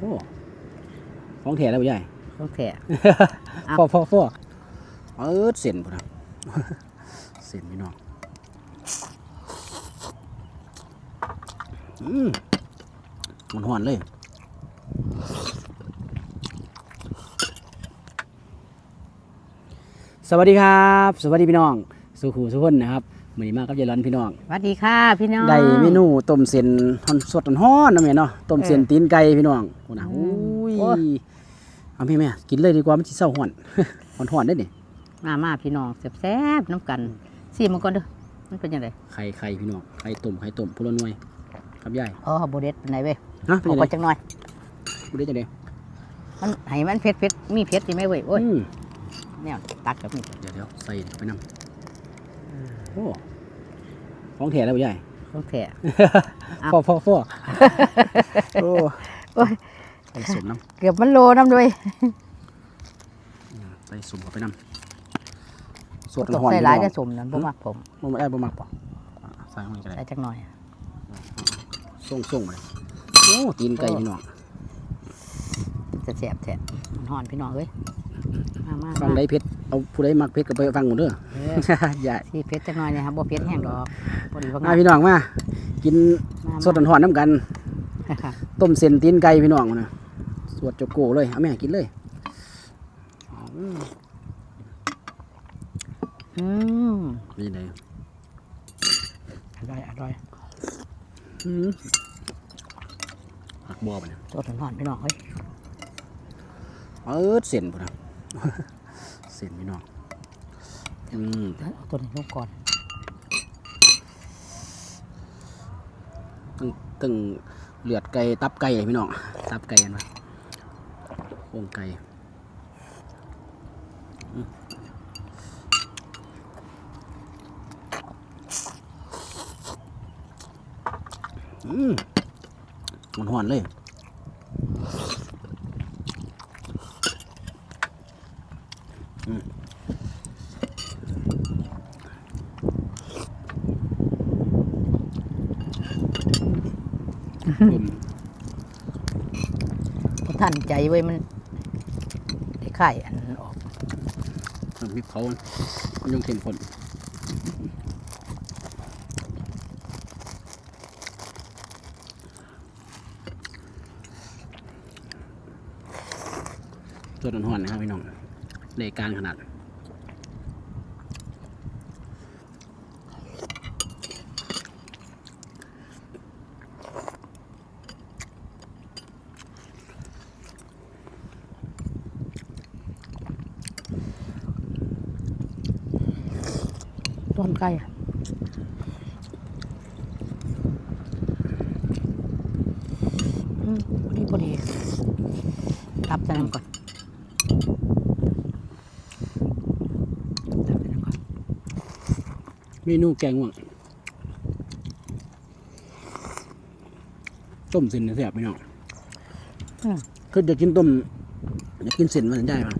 โอ้ของแท้แล้วบ่ใหญ่ต้องแท้อ้าวฟอฟอฟอเออเส้นพุ่นน่ะเส้นพี่น้องอืมมันหอนเลยสวัสดีครับ สวัสดีพี่น้อง สุขูสุขคนนะครับ มื้อนี้มากับยายร้อนพี่น้อง สวัสดีค่ะพี่น้องได้เมนูต้มเส้นทอนสดฮ้อนๆนะแม่เนาะต้มเส้นเออตีนไก่พี่น้องโอ้นะอืโอ้มยโอ้ยเอาพี่แม่กินเลยดีกว่ามันสิเศร้าฮ้อนฮ้อนๆได้นี่มามาพี่น้องแซ่บๆน้ำกันซีมันก่อนเด้อมันเป็นยังไงไข่ไข่พี่น้องไข่ต้มไข่ต้มพุละหน่วยครับยายอ๋อโบเด็ดเป็นไหนเว้ยฮะเป็นเอายังไปไงจังหน่อยบ่ได้จังได๋มันให้มันเผ็ดเผ็ดๆมีเผ็ดสิไหมเว้ยโอ้ยอืมแนวตักกับนี่เดี๋ยวเดี๋ยวใส่ไปนํโอ้ ของแท้แล้วบ่ยายต้องแท้เอาฟอฟอฟอโอ้โอ้ยใส่สมน้เกือบมันโลน้ำด้วยำใส่สมเข้าไปน้ำสดตกฮ้อนๆใส่พี่หลายน้จะองสมนั่นบ่มักผมบ่ได้บ่มักป่ะอ่าใส่ห้องนี้ก็ได้ใส่จักหน่อย ส่งๆมาเลยโอ้ตีนไก่พี่น้องจะแซ่บแท้มันห่อนพี่น้องเอ้ยมามาฟังมาได้เพชร เอาผู้ใดมักเพชรก็ไปฟังหมดเด้อเอออย่าซีเผ็ดจักหน่อยนะครับบ่เผ็ดแห้งดอกพอดีว่ามาพี่น้องมากินมาสดหอนๆน้ำกันมาต้มเส้นตีนไก่พี่น้องนะสวดโจโก้เลยเอาแม่กินเลย อืมอืมเป็นยังไงอร่อยอร่อยอืมหักบัวไปเนี่ยสดห่อนๆพี่น้องเอ้ยเออเส้นพุ่นนะเส้นพี่น้องอืมเอาตัวนี้ลงก่อนตึงตึงเลือดไก่ตับไก่พี่น้องตับไก่กันปะโครงไก่อืมอืมมันหอนเลย อืมบ่ทันใจเว้ยมันได้ไข่อันนั้นออกน้ำพริกเขามันยังเข้มข้นตัวหอนๆนะครับพี่น้องในกลางขนาด ต้นไก่อืมพอดีพอดีตับใส่น้ำก่อนตับใส่น้ำก่อนเมนูแกงห่วงต้มเส้นเนี่ยแซ่บพี่น้องอืมคือจะกินต้มอยากกินเส้นมันได้ป่ะ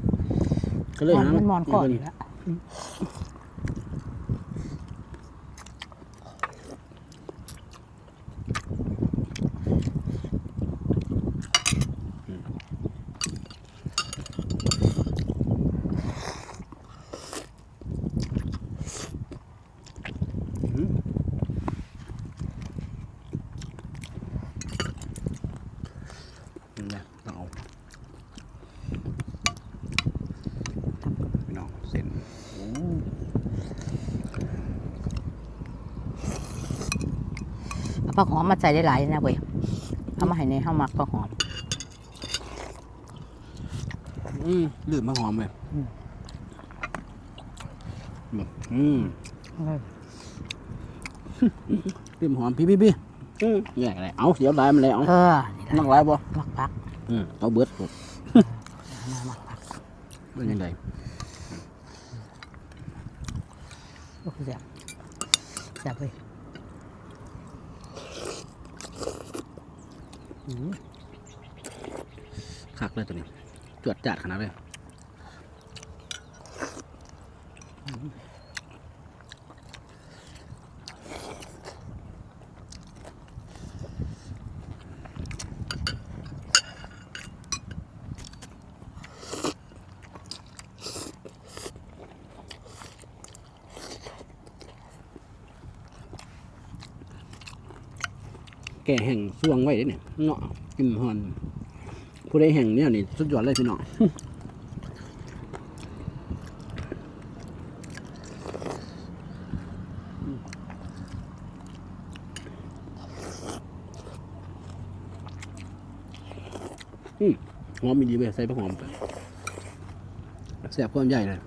ก็เลยมันหามันมอนก่อนตัวอยู่แล้ว อืมนี่แหละต้องเอาพี่น้องเส้นโอ้ เอา ผักหอมมาใส่ได้หลายๆนะเว้ยเอามาให้ในข้าวหมักผักหอม อืมลืมมะหอมเลยอืมแบบอืมลืมหอมพี่พี่พี่อืมแยกอะไรเอาเดี๋ยวลายมันเลยเอาเออนี่ละนั่งลายบ่หมักผักอืมเอาเบิดหมดมาหมักผักเป็นยังไงก็คือแซ่บแซ่บเว้ย คักเลยตัวนี้ จวดจัดขนาดเลย แก่แห่งช่วงไว้เด้เนี่ยเนาะกินหอน ผู้ใดแห่งเนี่ยนี่สุดยอดเลยพี่น้องหอมมีดีเว้ยใส่ผักหอมไปแสบความใหญ่เลย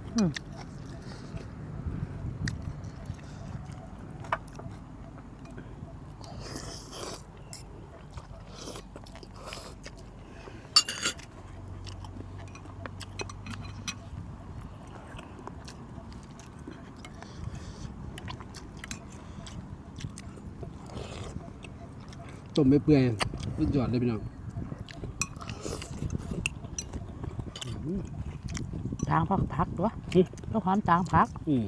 ต้มไม่เปื่อยสุดยอดเลยพี่น้องจางพักพักตัวต้องความจางพักอืม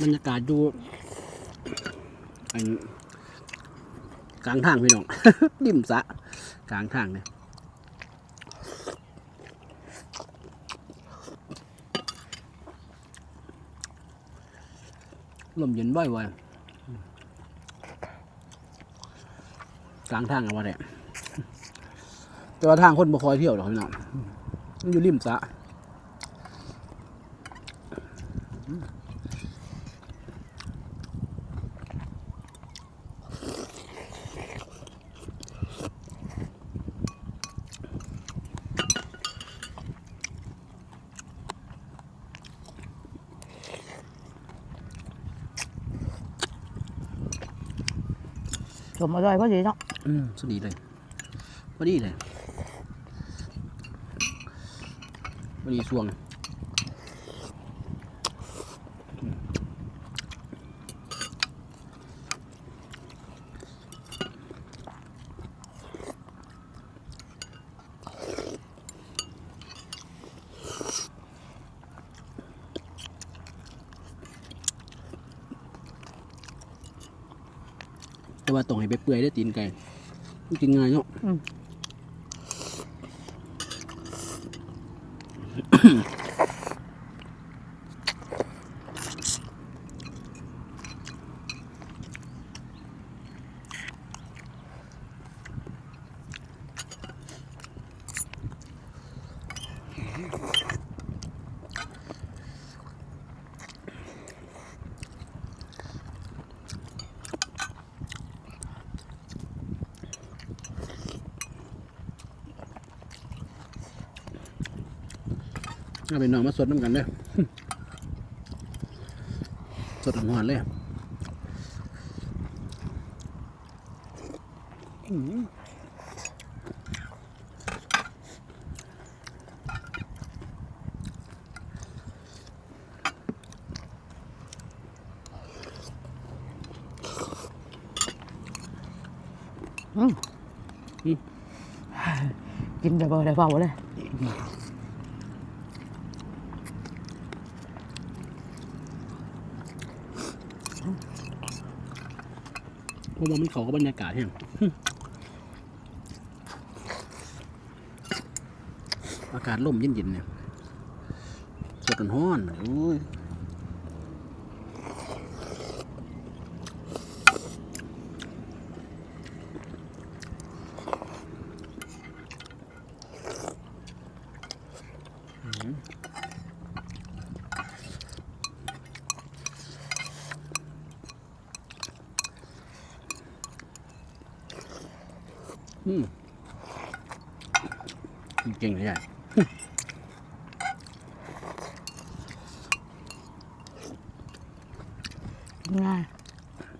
บรรยากาศดูอันกลางทางพี่น้อง ริมสระ กลางทางเนี่ยลมเย็นบ่อยวันกลางทางเอาว่าเนี่ยแต่ว่าทางคนบ่คอยเที่ยวหรอกพี่น้องมันอยู่ริมสระ มอร่อยพอดีเนาะอืมสุดดีเลยพอดีเลยพอดีสวง แต่ว่าต้องให้ไปเปื่อยได้ตีนไก่มันกินง่ายเนาะ อืม เอาไปนองมาสดน้ำกันเด้สดหวานๆเลยอืมกินได้บ่ได้เบาเลย ราะว่ามันเขากับบรรยากาศแห้งอากาศร่มเย็นๆเนี่ยสดร้อนโอ้ย อืมเก่งเลยใหญ่ง่าย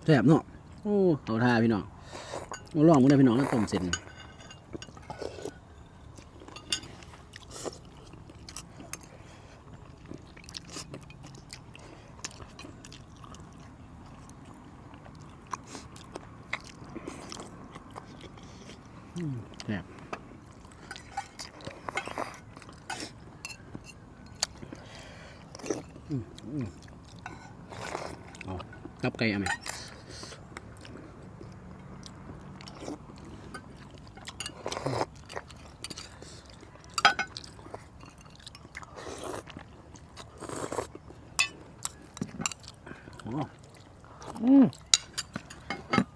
แซ่บเนาะโอ้เอาท่าพี่น้องมาลองมึงได้พี่น้องแล้วต้มเส้นอื นับไก่เอาไหม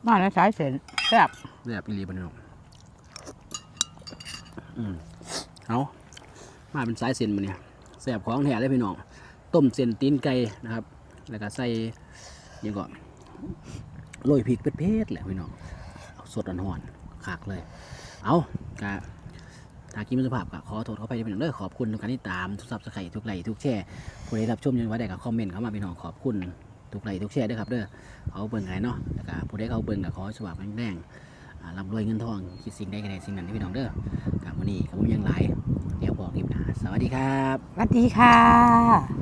มาแล้วสายเส้นแซ่บแซ่บอีรีบันนองอืมเอามาเป็นสายเส้นมาเนี่ยแซ่บของแท้เลยพี่น้อง ต้มเส้นตีนไก่นะครับ แล้วก็ใส่ยังก่อนโรยพริกเผ็ดๆแหละพี่น้องเอาสดอ่อนๆขากเลย เอากะถ้ากินม่สุภาพก็ขอโทษเขาไปด้วยพี่น้องเด้อขอบคุณทุกการที่ตามทุกซับสไครต์ทุกไลค์ทุกแชร์ผู้ใดรับชมยังไว้ได้ก็คอมเมนต์เข้ามาพี่น้องขอบคุณทุกไลค์ทุกแชร์ด้วยครับเด้อเขาเบิ่งไงเนาะแล้วก็ผู้ใดเขาเบิ่งก็ขอให้สว่างแดงๆร่ำรวยเงินทองคิดสิ่งใดก็ได้สิ่งนั้นเด้อพี่น้องเด้อกับวันนี้กับผมยังหลาย สวัสดีครับ สวัสดีค่ะ